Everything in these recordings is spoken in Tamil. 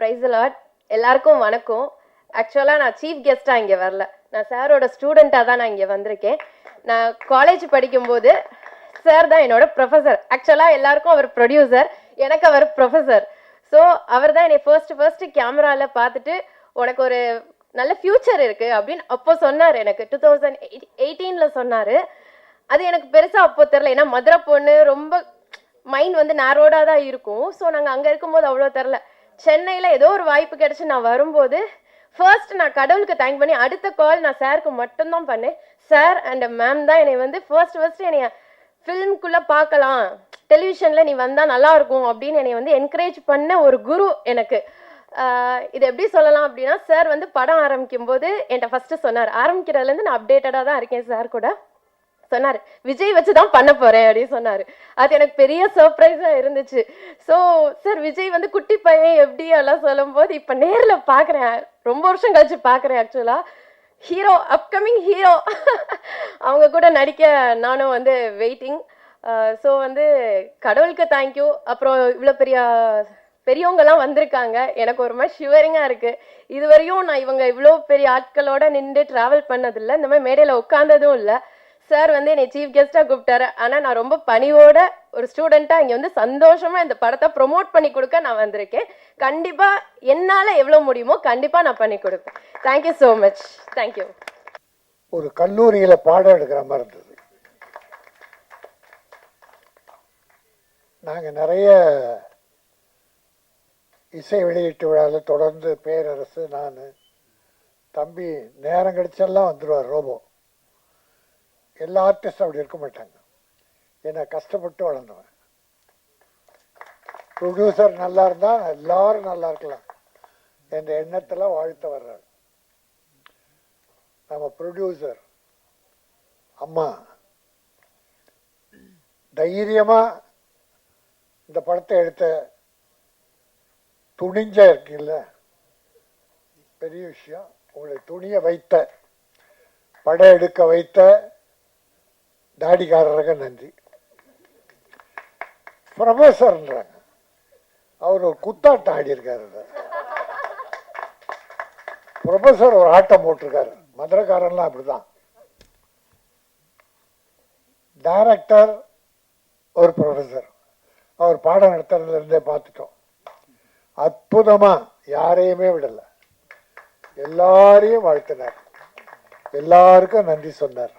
ப்ரைஸ் லாட் எல்லாருக்கும் வணக்கம். ஆக்சுவலாக நான் சீஃப் கெஸ்ட்டாக இங்கே வரல. நான் சாரோட ஸ்டூடெண்ட்டாக தான் நான் இங்கே வந்திருக்கேன். நான் காலேஜ் படிக்கும்போது சார் தான் என்னோட ப்ரொஃபஸர் ஆக்சுவலாக எல்லாருக்கும் அவர் ப்ரொடியூசர் எனக்கு அவர் ப்ரொஃபஸர் ஸோ அவர் தான் என்னை ஃபர்ஸ்ட் ஃபர்ஸ்ட்டு கேமராவில் பார்த்துட்டு உனக்கு ஒரு நல்ல ஃப்யூச்சர் இருக்குது அப்படின்னு அப்போ சொன்னார் எனக்கு. டூ தௌசண்ட் எயிட் எயிட்டீனில் சொன்னார். அது எனக்கு பெருசாக அப்போ தெரில ஏன்னா மதுரை பொண்ணு ரொம்ப மைண்ட் வந்து நேரோடாக தான் இருக்கும். ஸோ நாங்கள் அங்கே இருக்கும்போது அவ்வளோ தெரில சென்னையில் ஏதோ ஒரு வாய்ப்பு கிடச்சி நான் வரும்போது ஃபர்ஸ்ட் நான் கடவுளுக்கு தேங்க் பண்ணி அடுத்த கால் நான் சாருக்கு மட்டும்தான் பண்ணேன். சார் அண்ட் மேம் தான் என்னை வந்து ஃபர்ஸ்ட் ஃபர்ஸ்ட் என்னை ஃபிலிம்குள்ளே பார்க்கலாம். டெலிவிஷனில் நீ வந்தால் நல்லா இருக்கும் அப்படின்னு என்னை வந்து என்கரேஜ் பண்ண ஒரு குரு எனக்கு. இது எப்படி சொல்லலாம் அப்படின்னா சார் வந்து படம் ஆரம்பிக்கும் போது என்கிட்ட ஃபஸ்ட்டு சொன்னார். ஆரம்பிக்கிறதுலேருந்து நான் அப்டேட்டடாக தான் இருக்கேன் சார் கூட. சொன்னார் விஜய் வச்சு தான் பண்ண போறேன் அப்படின்னு சொன்னார். அது எனக்கு பெரிய சர்ப்ரைஸாக இருந்துச்சு. ஸோ சார் விஜய் வந்து குட்டி பையன் எப்படி எல்லாம் சொல்லும்போது இப்போ நேரில் பார்க்குறேன் ரொம்ப வருஷம் கழிச்சு பார்க்குறேன் ஆக்சுவலாக ஹீரோ அப்கமிங் ஹீரோ அவங்க கூட நடிக்க நானும் வந்து வெயிட்டிங் ஸோ வந்து கடவுளுக்கு தேங்க்யூ அப்புறம் இவ்வளோ பெரிய பெரியவங்கெல்லாம் வந்திருக்காங்க. எனக்கு ஒரு மாதிரி ஷிவரிங்காக இருக்குது இதுவரையும் நான் இவங்க இவ்வளோ பெரிய ஆட்களோட நின்று ட்ராவல் பண்ணதில்லை. இந்த மாதிரி மேடையில் உட்காந்ததும் இல்லை. சார் வந்து என்னை சீஃப் கெஸ்ட்டாக கூப்பிட்டாரு. ஆனால் நான் ரொம்ப பணியோட ஒரு ஸ்டூடெண்ட்டாக இங்கே வந்து சந்தோஷமாக இந்த படத்தை ப்ரொமோட் பண்ணி கொடுக்க நான் வந்திருக்கேன். கண்டிப்பாக என்னால் எவ்வளோ முடியுமோ கண்டிப்பாக நான் பண்ணி கொடுப்பேன். தேங்க்யூ ஸோ மச் தேங்க்யூ ஒரு கல்லூரியில் பாடம் எடுக்கிற மாதிரி இருந்தது. நாங்கள் நிறைய இசை வெளியீட்டு விழாவில் தொடர்ந்து பேரரசு நான் தம்பி நேரம் கிடைச்செல்லாம் வந்துடுவார் ரோபோ. எல்லா ஆர்டிஸ்டும் அப்படி இருக்க மாட்டாங்க. ஏன்னா கஷ்டப்பட்டு வளர்ந்தவன். ப்ரொடியூசர் நல்லா இருந்தால் எல்லாரும் நல்லா இருக்கலாம். என்ற எண்ணத்தில் வாழ்த்த வர்றாரு. நம்ம ப்ரொடியூசர் அம்மா தைரியமாக இந்த படத்தை எடுத்த துணிஞ்ச இருக்குல்ல பெரிய விஷயம். உங்களை துணியை வைத்த படம் எடுக்க வைத்த தாடிக்காரருக்கு நன்றி ப்ரொஃபஸர்ன்றாங்க அவர் ஒரு குத்தாட்டம் ஆடியிருக்காரு ப்ரொஃபஸர் ஒரு ஆட்டம் போட்டிருக்காரு மதுரைக்காரன்லாம் அப்படிதான் டைரக்டர் ஒரு ப்ரொஃபஸர் அவர் பாடம் நடத்துறதுலேருந்தே பார்த்துட்டோம் அற்புதமா யாரையுமே விடலை எல்லாரையும் வாழ்த்தினார். எல்லாருக்கும் நன்றி சொன்னார்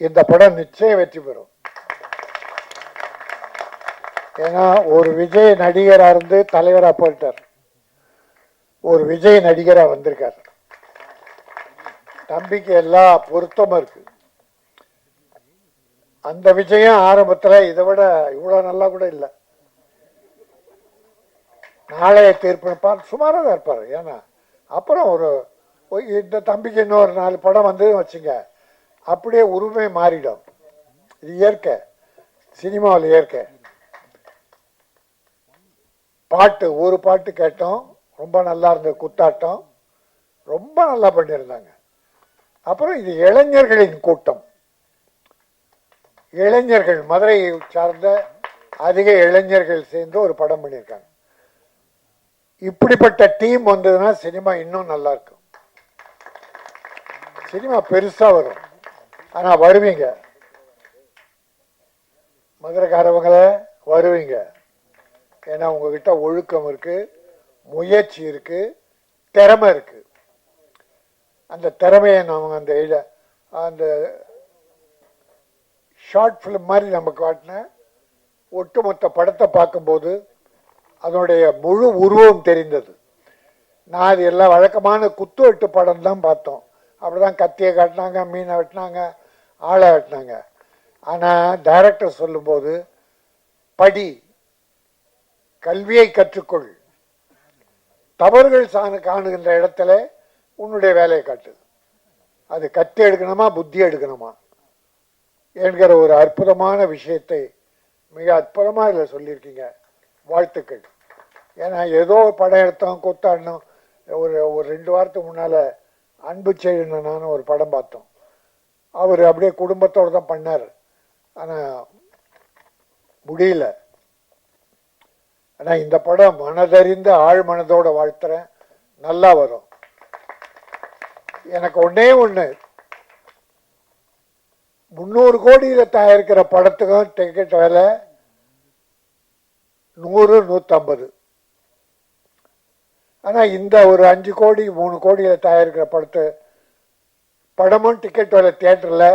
இந்த படம் நிச்சயம் வெற்றி பெறும். ஏன்னா ஒரு விஜய் நடிகராக இருந்து தலைவராக போயிட்டார். ஒரு விஜய் நடிகராக வந்திருக்கார். தம்பிக்கு எல்லா பொருத்தமும் இருக்கு. அந்த விஜயம் ஆரம்பத்தில் இதை விட இவ்வளோ நல்லா கூட இல்லை. நாளைய தீர்ப்பு சுமாராக தான் இருப்பார். ஏன்னா அப்புறம் ஒரு இந்த தம்பிக்கு இன்னொரு நாலு படம் வந்ததுன்னு வச்சுங்க அப்படியே உரிமை மாறிடும். இது இயற்கை. சினிமாவில் இயற்கை. பாட்டு ஒரு பாட்டு கேட்டோம் ரொம்ப நல்லா இருந்தது குத்தாட்டம். ரொம்ப நல்லா பண்ணியிருந்தாங்க. அப்புறம் இது இளைஞர்களின் கூட்டம். இளைஞர்கள் மதுரையை சார்ந்த அதிக இளைஞர்கள் சேர்ந்து ஒரு படம் பண்ணியிருக்காங்க. இப்படிப்பட்ட டீம் வந்ததுன்னா சினிமா இன்னும் நல்லா இருக்கும். சினிமா பெருசா வரும். ஆனால் வருவீங்க. மதுரைக்காரவங்கள வருவீங்க. ஏன்னா உங்ககிட்ட ஒழுக்கம் இருக்கு முயற்சி இருக்கு திறமை இருக்கு. அந்த திறமையை நம்ம அந்த இட- அந்த ஷார்ட் ஃபிலிம் மாதிரி நம்ம காட்டின ஒட்டுமொத்த படத்தை பார்க்கும்போது அதனுடைய முழு உருவம் தெரிந்தது. நான் அது எல்லாம் வழக்கமான குத்து வெட்டு படம் தான் பார்த்தோம். அப்படிதான் கத்தியை காட்டினாங்க மீனை வெட்டினாங்க ஆளாட்டினாங்க ஆனால் டைரக்டர் சொல்லும்போது படி கல்வியை கற்றுக்கொள். தவறுகள் சாணு காணுகின்ற இடத்துல உன்னுடைய வேலையை காட்டு. அது கத்தி எடுக்கணுமா புத்தி எடுக்கணுமா? என்கிற ஒரு அற்புதமான விஷயத்தை மிக அற்புதமாக இதில் சொல்லியிருக்கீங்க. வாழ்த்துக்கள். ஏன்னா ஏதோ படம் எடுத்தோம் கூத்தாடினோம். ஒரு ஒரு ரெண்டு வாரத்துக்கு முன்னால் அன்பு செய்யணும் ஒரு படம் பார்த்தோம். அவர் அப்படியே குடும்பத்தோடு தான் பண்ணார். ஆனால் முடியல. ஆனால் இந்த படம் மனதறிந்த ஆழ் மனதோட வாழ்த்துறேன். நல்லா வரும். எனக்கு ஒன்றே ஒன்று முந்நூறு கோடியில் தயாரிக்கிற படத்துக்கும் டிக்கெட் விலை நூறு நூற்றம்பது ஆனால் இந்த ஒரு அஞ்சு கோடி மூணு கோடியில் தயாரிக்கிற படத்தை படமும் டிக்கெட் விலை தேட்டரில்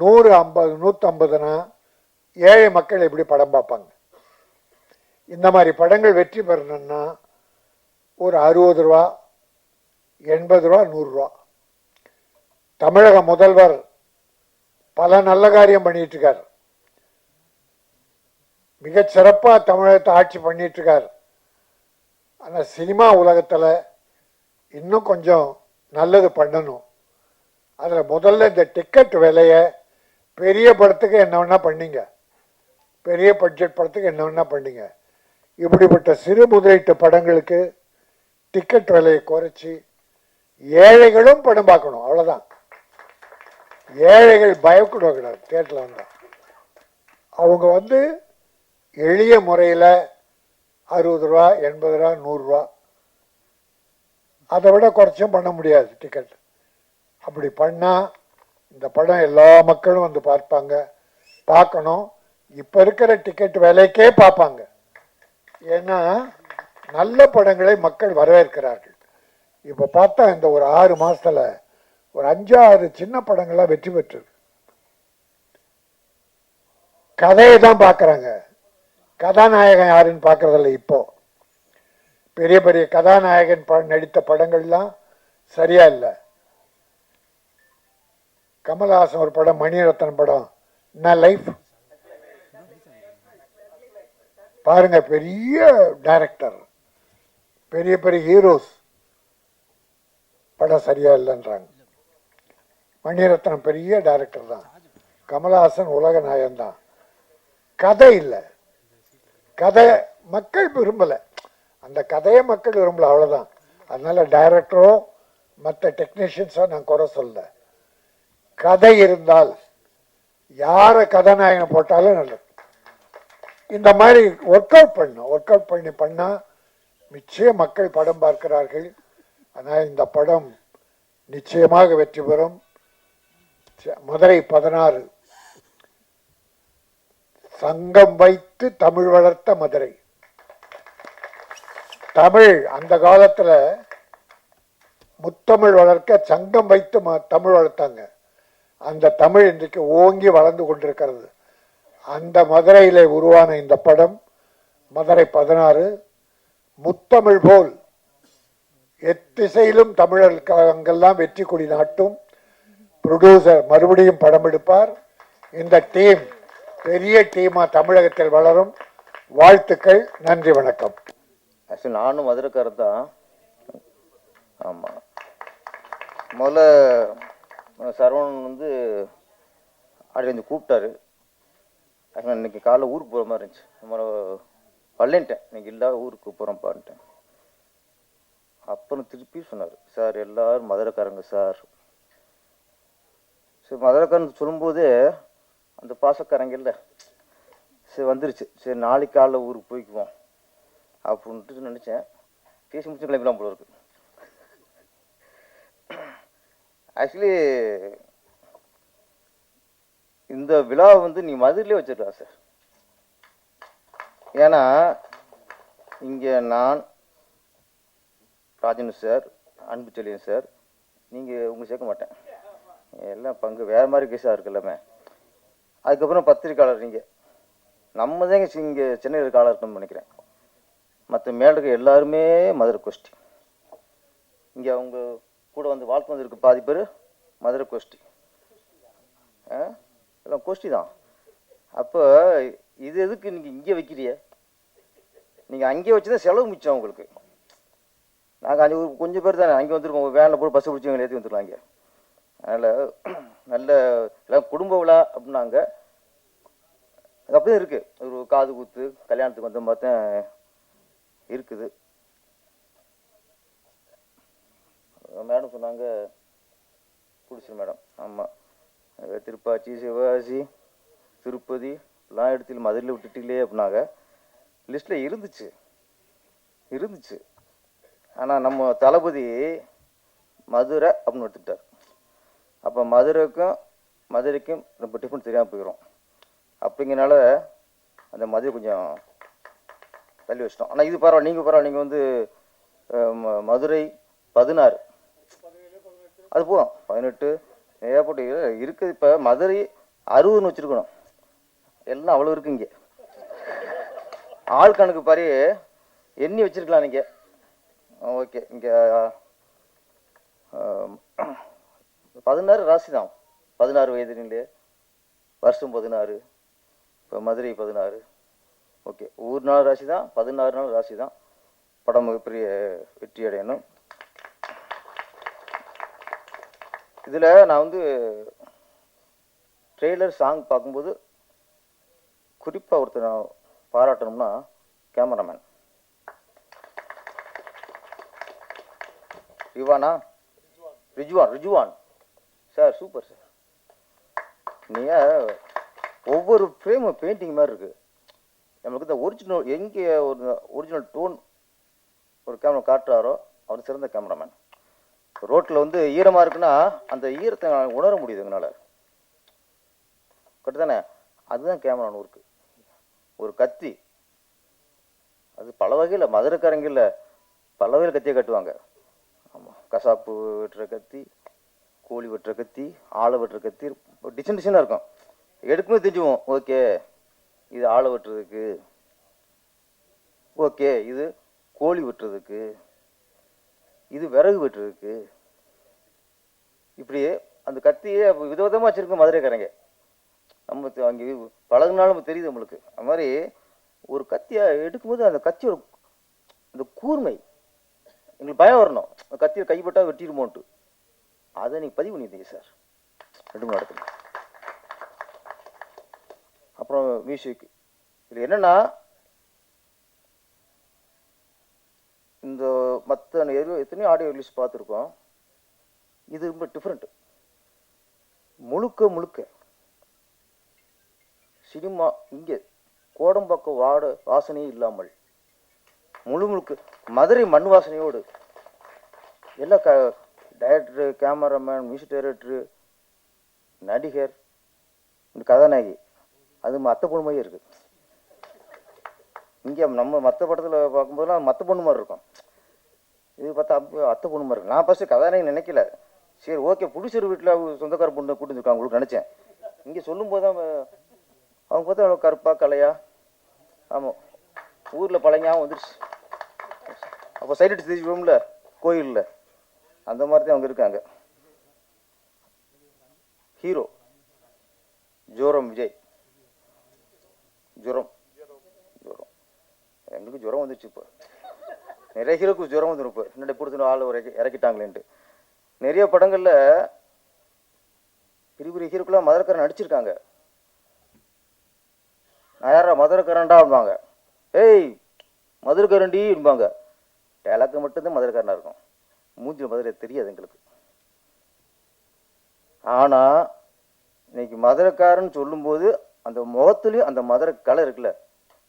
நூறு ஐம்பது நூற்றம்பதுனா ஏழை மக்கள் எப்படி படம் பார்ப்பாங்க? இந்த மாதிரி படங்கள் வெற்றி பெறணும்னா ஒரு அறுபது ரூபா எண்பது ரூபா நூறுரூவா தமிழக முதல்வர் பல நல்ல காரியம் பண்ணிகிட்ருக்கார் இருக்கார் மிகச் தமிழகத்தை ஆட்சி பண்ணிகிட்ருக்கார் இருக்கார் சினிமா உலகத்தில் இன்னும் கொஞ்சம் நல்லது பண்ணணும். அதில் முதல்ல இந்த டிக்கெட் விலையை பெரிய படத்துக்கு என்ன வேணால் பண்ணீங்க. பெரிய பட்ஜெட் படத்துக்கு என்ன வேணால் பண்ணீங்க. இப்படிப்பட்ட சிறு முதலீட்டு படங்களுக்கு டிக்கெட் விலையை குறைச்சி ஏழைகளும் படம் பார்க்கணும் அவ்வளோதான் ஏழைகள் பயக்கூடாது தேட்டரில் வந்தால் அவங்க வந்து எளிய முறையில் அறுபது ரூபா எண்பது ரூபா நூறுரூவா அதை விட குறைச்சும் பண்ண முடியாது டிக்கெட் அப்படி பண்ணால் இந்த படம் எல்லா மக்களும் வந்து பார்ப்பாங்க. பார்க்கணும். இப்போ இருக்கிற டிக்கெட் விலைக்கே பார்ப்பாங்க. ஏன்னா நல்ல படங்களை மக்கள் வரவேற்கிறார்கள். இப்போ பார்த்தா இந்த ஒரு ஆறு மாதத்தில் ஒரு அஞ்சாறு சின்ன படங்கள்லாம் வெற்றி பெற்று கதையை தான் பார்க்குறாங்க. கதாநாயகன் யாருன்னு பார்க்கறதில்ல இப்போ. பெரிய பெரிய கதாநாயகன் நடித்த படங்கள்லாம் சரியா இல்லை. கமல்ஹாசன் ஒரு படம் மணிரத்னம் படம். என்ன லைஃப் பாருங்க பெரிய டைரக்டர் பெரிய பெரிய ஹீரோஸ் படம் சரியா இல்லைன்றாங்க. மணிரத்னம் பெரிய டைரக்டர் தான். கமல்ஹாசன் உலக நாயகன் தான் கதை இல்லை. கதை மக்கள் விரும்பலை. அந்த கதையை மக்கள் விரும்பல அவ்வளோதான் அதனால டைரக்டரோ மற்ற டெக்னீஷியன்ஸோ நான் குறை சொல்லலை. கதை இருந்தால் யார கதாநாயகனை போட்டாலும் நல்லது. இந்த மாதிரி ஒர்க் அவுட் பண்ணும் ஒர்க் அவுட் பண்ணி பண்ணால் நிச்சயம் மக்கள் படம் பார்க்கிறார்கள். ஆனால் இந்த படம் நிச்சயமாக வெற்றி பெறும். ச- மதுரை பதினாறு. சங்கம் வைத்து தமிழ் வளர்த்த மதுரை. தமிழ் அந்த காலத்தில் முத்தமிழ் வளர்க்க சங்கம் வைத்து ம- தமிழ் வளர்த்தாங்க. அந்த தமிழ் இன்றைக்கு ஓங்கி வளர்ந்து கொண்டிருக்கிறது. அந்த மதுரையிலே உருவான இந்த படம் மதுரை பதினாறு முத்தமிழ் போல் எத்திசையிலும் தமிழர்களுக்கு அங்கெல்லாம் வெற்றி கொடி நாட்டும். ப்ரொடியூசர் மறுபடியும் படம் எடுப்பார். இந்த டீம் பெரிய டீமா தமிழகத்தில் வளரும். வாழ்த்துக்கள் நன்றி வணக்கம். ஆக்சுவலி நானும் மதுரைக்காரர் தான் ஆமாம் முதல்ல சரவணன் வந்து அடிலேருந்து வந்து கூப்பிட்டாரு. ஆக்சுவலாக இன்னைக்கு காலைல ஊருக்கு போகிற மாதிரி இருந்துச்சு. நம்ம வரலேன்ட்டேன் இன்றைக்கி இல்லாத ஊருக்கு போகிறோம்ப்பான்ட்டேன் அப்புறம் திருப்பி சொன்னார் சார் எல்லாரும் மதுரைக்காரங்க சார். சரி மதுரைக்காரன் சொல்லும்போது அந்த பாசக்காரங்க இல்லை. சரி வந்துருச்சு. சரி நாளைக்கு காலைல ஊருக்கு போய்க்குவோம். அப்படின்ட்டு நினச்சேன். பேசி முடிச்சு கிளம்பிடலாம் போல இருக்குது ஆக்சுவலி இந்த விழாவை வந்து நீ மதுரையிலே வச்சிருக்கா சார் ஏன்னா இங்கே நான் ராஜன் சார் அன்பு செல்லியன் சார் நீங்கள் உங்களை சேர்க்க மாட்டேன். எல்லாம் பங்கு வேறு மாதிரி கேஸாக இருக்கு எல்லாமே. அதுக்கப்புறம் பத்திரிக்கையாளர் நீங்கள் நம்ம தான் இங்கே சென்னையில் இருக்க ஆளாக இருக்கணும்னு நினைக்கிறேன். மற்ற மேல எல்லாருமே மதுரை கோஷ்டி இங்கே அவங்க கூட வந்து வாழ்த்து வந்திருக்கு. பாதி பேர் மதுரை கோஷ்டி. ஆ? எல்லாம் கோஷ்டி தான். அப்போ இது எதுக்கு நீங்கள் இங்கே வைக்கிறிய நீங்கள் அங்கே வச்சு தான் செலவு மிச்சம் உங்களுக்கு. நாங்கள் அஞ்சு ஒரு கொஞ்சம் பேர் தானே. அங்கே வந்துருக்கோம். வேனில் போய் பஸ் பிடிச்சி எங்களை ஏற்றி வந்துடலாம் இங்கே. அதனால் நல்ல எல்லாம் குடும்ப விழா அப்படின்னாங்க. அது அப்படியே இருக்குது ஒரு காது குத்து கல்யாணத்துக்கு வந்த மாதிரி தான் இருக்குது. மேடம் சொன்னாங்க. பிடிச்சிரு மேடம். ஆமாம் திருப்பாச்சி சிவகாசி திருப்பதி எல்லாம் இடத்துல மதுரையில் விட்டுட்டீங்களே அப்படின்னாங்க. லிஸ்ட்டில் இருந்துச்சு. இருந்துச்சு. ஆனால் நம்ம தளபதி மதுரை அப்படின்னு எடுத்துக்கிட்டார். அப்போ மதுரைக்கும் மதுரைக்கும் ரொம்ப டிஃபன் தெரியாமல் போயிடும் அப்படிங்கனால அந்த மதுரை கொஞ்சம் தள்ளி வச்சிட்டோம். ஆனால் இது பரவாயில்ல. நீங்கள் பரவாயில்ல. நீங்கள் வந்து ம- மதுரை பதினாறு. அது போதும். பதினெட்டு ஏகப்பட்ட இருக்குது இப்போ மதுரை அறுபதுன்னு வச்சுருக்கணும். எல்லாம் அவ்வளோ இருக்கு இங்கே. ஆள் கணக்கு பாரு. எண்ணி வச்சிருக்கலாம் நீங்கள் ஓகே. இங்கே பதினாறு ராசி தான் பதினாறு வயதுலேயே வருஷம் பதினாறு. இப்போ மதுரை பதினாறு. ஓகே. ஊர் நாள் ராசி தான் பதினாறு நாள் ராசி தான் படம் மிகப்பெரிய வெற்றி அடையணும். இதில் நான் வந்து ட்ரெய்லர் சாங் பார்க்கும்போது குறிப்பாக ஒருத்தர் நான் பாராட்டணும்னா cameraman ரிவானா? Rizwan. Rizwan. Sir super sir நீங்கள் ஒவ்வொரு ஃப்ரேமும் பெயிண்டிங் மாதிரி இருக்குது நம்மளுக்கு இந்த ஒரிஜினல் எங்கே ஒரு ஒரிஜினல் டோன் ஒரு கேமரா காட்டுறாரோ அவர் சிறந்த கேமராமேன் ரோட்டில் வந்து ஈரமாக இருக்குன்னா அந்த ஈரத்தை உணர முடியுது எங்களால். கரெக்டு தானே? அதுதான் கேமரா நூறுக்கு. ஒரு கத்தி. அது பல வகையில் மதுரைக்காரங்கில் பல வகையில் கத்தியை கட்டுவாங்க. ஆமாம் கசாப்பு வெட்டுற கத்தி கோழி வெட்டுற கத்தி ஆளை வெட்டுற கத்தி டிசைன் டிசைனாக இருக்கும். எடுக்கும்போது தெரிஞ்சுவோம் ஓகே இது ஆளை வெட்டுறதுக்கு. ஓகே இது கோழி வெட்டுறதுக்கு. இது விறகு வெட்டுறதுக்கு இப்படியே அந்த கத்தியே விதவிதமாக வச்சுருக்கோம் மதுரைக்காரங்க. நம்ம அங்கே பழகுனாலும் தெரியுது நம்மளுக்கு. அது மாதிரி ஒரு கத்தியை எடுக்கும்போது அந்த கத்தியோட அந்த கூர்மை. எங்களுக்கு பயம் வரணும். அந்த கத்தியை கைப்பட்டால் வெட்டிடுமோன்ட்டு. அதை நீங்கள் பதிவு பண்ணியிருந்தீங்க சார். ரெண்டு மணி நேரத்தில் அப்புறம் மியூசிக். இது என்னென்னா இந்த மற்ற எத்தனையோ ஆடியோ ரிலீஸ் பார்த்துருக்கோம். இது ரொம்ப டிஃப்ரெண்ட் முழுக்க முழுக்க சினிமா இங்கே கோடம்பாக்கம் வாட வாசனையே இல்லாமல் முழு முழுக்க மதுரை மண் வாசனையோடு எல்லா க டைரக்டரு கேமராமேன் மியூசிக் டைரக்டரு நடிகர் இந்த கதாநாயகி அது மற்ற பொண்ணு மாதிரியே இருக்கு. இங்கே நம்ம மற்ற படத்தில் பார்க்கும்போதெல்லாம் மற்ற பொண்ணு மாதிரி இருக்கும். இது பார்த்தா அத்தை பொண்ணு மாதிரி இருக்கு. நான் ஃபஸ்ட்டு கதாநாயகி நினைக்கல. சரி ஓகே புடிச்சர் வீட்டில் அவங்க சொந்தக்கார பொண்ணு கூட்டு வந்துருக்காங்க உங்களுக்கு நினச்சேன். இங்கே சொல்லும்போது தான் அவங்க பார்த்தா அவ்வளோ கருப்பா கலையா? ஆமாம் ஊரில் பழங்காவும் வந்துருச்சு. அப்போ சைடு அடிச்சு தெரிஞ்சுக்கோம்ல கோயிலில். அந்த மாதிரி தான் அவங்க இருக்காங்க. ஹீரோ ஜோரம் விஜய். ஜுரம். ஜுரம். எங்களுக்கு ஜுரம் வந்துச்சு இப்போ. நிறைய ஹீரோக்கு ஜுரம் வந்துருப்பு இப்போ என்னடா ஆள் ஒரு இறக்கிட்டாங்களேன்ட்டு. நிறைய படங்களில் பெரிய பெரிய ஹீரோக்கெல்லாம் மதுரக்காரன் நடிச்சிருக்காங்க. நான் யாரா மதுரக்காரன்டாம்பாங்க ஏய் மதுரக்காரன்டிம்பாங்க டேலாக்கு மட்டும்தான் மதுரக்காரனாக இருக்கும். மூஞ்சில் மதுரை தெரியாது எங்களுக்கு. ஆனா இன்னைக்கு மதுரைக்காரன் சொல்லும்போது அந்த முகத்துலயும் அந்த மதுரை கலை இருக்குல்ல.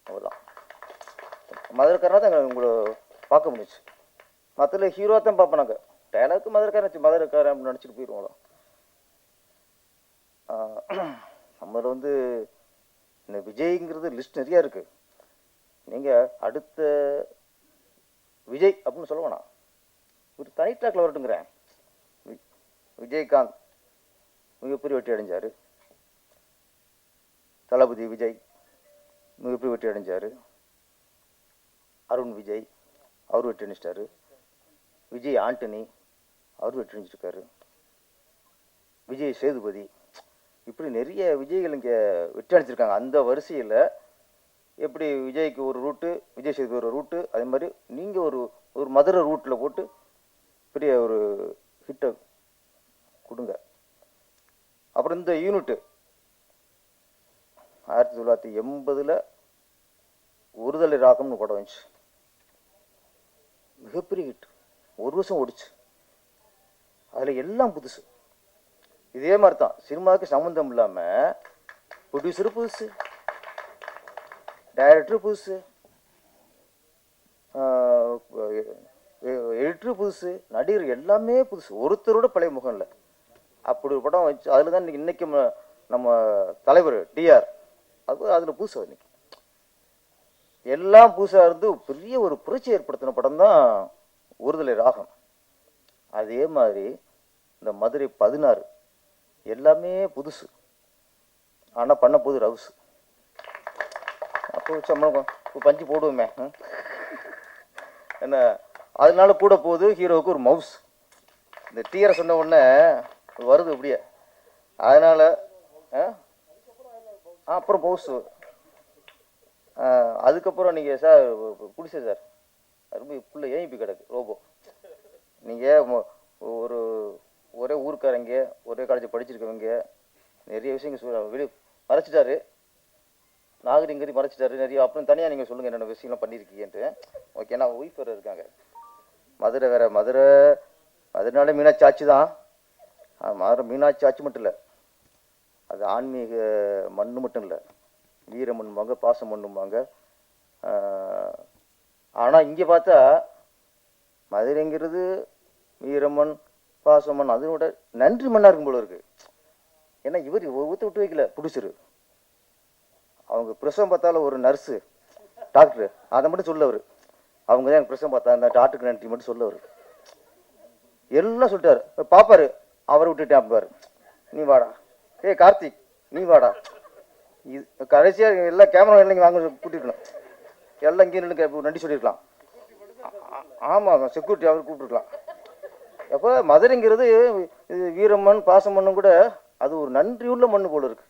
அவ்வளோதான் மதுரக்காரனா தான் எங்களை பார்க்க முடிஞ்சுச்சு. மற்ற ஹீரோ தான் பார்ப்போம் நாங்கள் டைலாக்கு மதுரைக்காரன் வச்சு மதுரைக்காரன் அப்படின்னு நினச்சிட்டு போயிடுவோம் நம்மள வந்து இந்த விஜய்ங்கிறது லிஸ்ட் நிறைய இருக்கு. நீங்கள் அடுத்த விஜய் அப்படின்னு சொல்ல வேணாம். ஒரு தனி ட்ராக்ல வரட்டுங்கிறேன். வி- விஜயகாந்த் மிகப்பெரிய வெற்றி அடைஞ்சார். தளபதி விஜய் மிகப்பெரிய வெற்றி அடைஞ்சாரு. அருண் விஜய். அவர் வெற்றி விஜய் ஆண்டனி அவர் வெற்றி அடைஞ்சிருக்காரு விஜய் சேதுபதி. இப்படி நிறைய விஜய்கள் இங்கே வெற்றி அடைஞ்சிருக்காங்க அந்த வரிசையில் எப்படி விஜய்க்கு ஒரு ரூட்டு விஜய் சேதுபதி ஒரு ரூட்டு அதே மாதிரி நீங்கள் ஒரு ஒரு மதுரை ரூட்டில் போட்டு பெரிய ஒரு ஹிட்டை கொடுங்க. அப்புறம் இந்த யூனிட்டு ஆயிரத்தி தொள்ளாயிரத்தி எண்பதில் ஒருதலை ராகம்னு படம் வந்துச்சு. மிகப்பெரிய ஹிட் ஒரு வருஷம் ஓடிச்சு. அதில் எல்லாம் புதுசு. இதே மாதிரி தான் சினிமாவுக்கு சம்மந்தம் இல்லாமல் ப்ரொடியூசர் புதுசு டைரக்டர் புதுசு எடிட்டர் புதுசு நடிகர் எல்லாமே புதுசு. ஒருத்தரோட பழைய முகம் இல்லை. அப்படி ஒரு படம் வச்சு அதில் தான் இன்னைக்கு இன்னைக்கு நம்ம- நம்ம தலைவர் டிஆர் அது அதில் புதுசு இன்னைக்கு. எல்லாம் புதுசாக இருந்து பெரிய ஒரு புரட்சி ஏற்படுத்தின படம் தான் ஒருதலை ராகம். அதே மாதிரி இந்த மதுரை பதினாறு எல்லாமே புதுசு. ஆனால் பண்ண போது ரவுஸ் அப்போ சம்பளம் பஞ்சு போடுவோமே என்ன அதனால கூட போகுது ஹீரோவுக்கு ஒரு மவுஸ். இந்த டீயரை சொன்ன உடனே வருது இப்படியே. அதனால் ஆ? அப்புறம் மவுஸு. அதுக்கப்புறம் நீங்கள் சார் பிடிச்ச சார் ரொம்ப புள்ள ஏங்கி கிடக்கு ரோபோ. நீங்கள் ஒரு ஒரே ஊருக்காரங்க ஒரே காலேஜ் படிச்சிருக்கவங்க நிறைய விஷயங்கள் சொல்ல வெளியே மறைச்சிட்டாரு. நாகரிகரி மறைச்சிட்டாரு நிறைய அப்புறம் தனியாக நீங்கள் சொல்லுங்கள் என்னென்ன விஷயம்லாம் பண்ணியிருக்கீங்கன்ட்டு ஓகே நான் ஒய்ஃப் வேறு இருக்காங்க. மதுரை வேற மதுரை மதுரைனாலே மீனாட்சி ஆட்சி தான் மதுரை மீனாட்சி ஆட்சி மட்டும் இல்லை. அது ஆன்மீக மண்ணு மட்டும் இல்லை. வீரம் பண்ணுவாங்க பாசம் பண்ணுவாங்க ஆனால் இங்கே பார்த்தா மதுரைங்கிறது வீரமன் பாசமன் அதனோட நன்றி மண்ணாக இருக்கும் போல இருக்கு. ஏன்னா இவர் ஊற்ற விட்டு வைக்கல பிடிச்சிரு. அவங்க பிரசவம் பார்த்தால ஒரு நர்ஸு டாக்டரு அதை மட்டும் சொல்ல அவங்க தான் எனக்கு பிரசவம் பார்த்தா அந்த டாக்டருக்கு நன்றி மட்டும் சொல்ல எல்லாம் சொல்லிட்டாரு. பாப்பாரு அவரை விட்டுட்டேன் பாரு. நீ வாடா. ஏய் கார்த்திக் நீ வாடா. இது கடைசியாக எல்லா கேமரா எல்லாம் வாங்க கூட்டிருக்கணும். எல்லாம் இங்கே நின்று நன்றி சொல்லியிருக்கலாம். ஆமாம் செக்யூரிட்டி அவர் கூப்பிட்டுருக்கலாம். அப்போ மதுரைங்கிறது இது வீரமண் பாசமண்ணும் கூட அது ஒரு நன்றியுள்ள மண்ணு போல இருக்கு.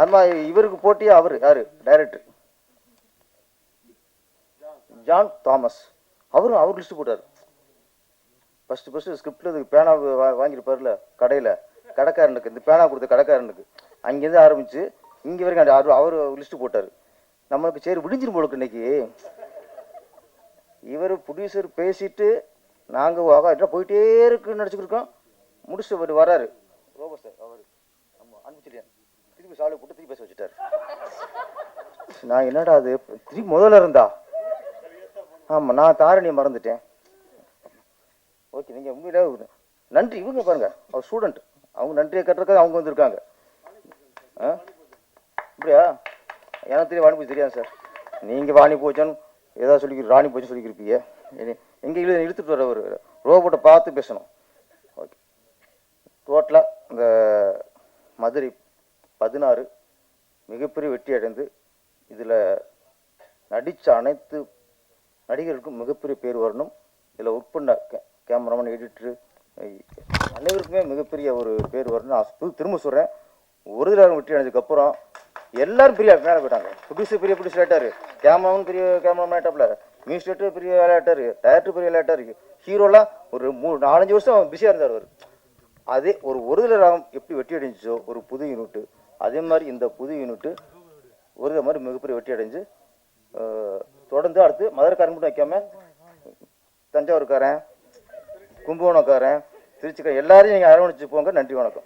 அது மாதிரி இவருக்கு போட்டியே அவர் யாரு? டைரக்டர் ஜான் தாமஸ் அவரும் அவர் லிஸ்ட் போட்டார். ஃபஸ்ட்டு ஃபஸ்ட்டு ஸ்கிரிப்டில் இதுக்கு பேனா வாங்கியிருப்பார்ல கடையில். கடைக்காரனுக்கு இந்த பேனா கொடுத்த கடைக்காரனுக்கு அங்கேருந்து ஆரம்பிச்சு இங்க வரைக்கும் அவர் அவர் லிஸ்ட் போட்டார். நம்மளுக்கு சரி விடிஞ்சிரும் போலுக்கு இன்னைக்கு. இவர் ப்ரொடியூசர் பேசிட்டு நாங்க ஆகா என்ன போயிட்டே இருக்குன்னு நினச்சிக்கிட்டு இருக்கோம் முடிச்சு அவர் வராரு. ரோபோ சார் அவர் நம்ம அனுப்பிச்சிருக்கேன் திருப்பி சாலை போட்டு திருப்பி பேச வச்சுட்டாரு. நான் என்னடா அது திருப்பி முதல்ல இருந்தா? ஆமா நான் தாரணியை மறந்துட்டேன். ஓகே நீங்க உங்களை நன்றி இவங்க பாருங்க அவர் ஸ்டூடெண்ட் அவங்க நன்றியை கட்டுறதுக்கு அவங்க வந்திருக்காங்க. ஆ? அப்படியா? எனக்கு தெரியும் வாணி பூஜை தெரியாது சார். நீங்கள் வாணி பூஜன் ஏதாவது சொல்லி ராணி பூஜை சொல்லிக்கிருப்பீங்க எங்கே எங்க இழு இழுத்துட்டு வர ஒரு ரோபோட்டை பார்த்து பேசணும். ஓகே. டோட்டலாக இந்த மதுரை பதினாறு மிகப்பெரிய வெற்றி அடைந்து இதில் நடித்த அனைத்து நடிகர்களுக்கும் மிகப்பெரிய பேர் வரணும். இதில் ஒர்க் பண்ண கே கேமராமேன் எடிட்டரு அனைவருக்குமே மிகப்பெரிய ஒரு பேர் வரும்னு நான் திரும்ப- சொல்கிறேன் ஒரு தடவை வெற்றி அடைஞ்சதுக்கப்புறம் எல்லாரும் பெரிய மேலே போயிட்டாங்க. ப்ரொடியூசர் பெரிய ப்ரொடியூசர் ஆகிட்டாரு கேமராவும் பெரிய கேமராமேன் ஆகிட்டாப்ல மியூசிக் பெரிய விளையாட்டாரு டேரக்டர் பெரிய விளையாட்டாரு ஹீரோலாம் ஒரு மூணு நாலஞ்சு வருஷம் பிஸியாக இருந்தார் அவர். அதே ஒரு ஒரு ராகம் எப்படி வெற்றி அடைஞ்சிச்சோ ஒரு புது யூனிட்டு அதே மாதிரி இந்த புது யூனிட்டு ஒரு மாதிரி மிகப்பெரிய வெற்றி அடைஞ்சு தொடர்ந்து அடுத்து மதுரைக்காரன் மட்டும் வைக்காமல் தஞ்சாவூர்காரன் கும்பகோணக்காரன் திருச்சிக்காரன் எல்லாரையும் நீங்கள் அரவணைச்சு போங்க. நன்றி வணக்கம்.